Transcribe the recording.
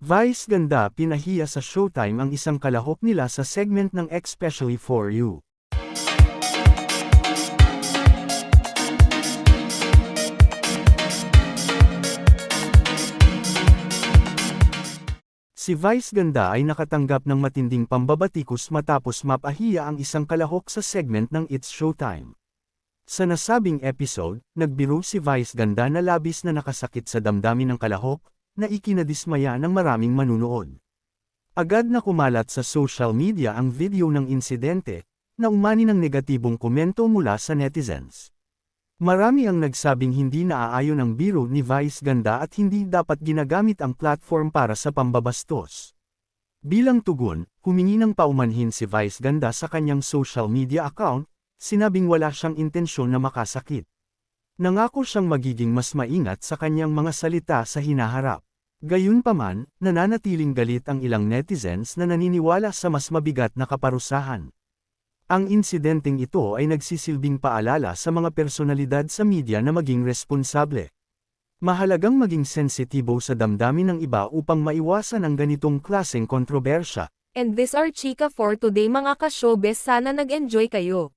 Vice ganda pinahiya sa Showtime ang isang kalahok nila sa segment ng Especially For You. Si Vice Ganda ay nakatanggap ng matinding pambabatikos matapos mapahiya ang isang kalahok sa segment ng It's Showtime. Sa nasabing episode, nagbiro si Vice Ganda na labis na nakasakit sa damdamin ng kalahok, na ikinadismaya ng maraming manunood. Agad na kumalat sa social media ang video ng insidente, na umani ng negatibong komento mula sa netizens. Marami ang nagsabing hindi naaayon ang biro ni Vice Ganda at hindi dapat ginagamit ang platform para sa pambabastos. Bilang tugon, humingi ng paumanhin si Vice Ganda sa kanyang social media account, sinabing wala siyang intensyon na makasakit. Nangako siyang magiging mas maingat sa kanyang mga salita sa hinaharap. Gayunpaman, nananatiling galit ang ilang netizens na naniniwala sa mas mabigat na kaparusahan. Ang insidenteng ito ay nagsisilbing paalala sa mga personalidad sa media na maging responsable. Mahalagang maging sensitibo sa damdamin ng iba upang maiwasan ang ganitong klaseng kontrobersya. And this are Chika for today mga ka-showbiz sana nag-enjoy kayo.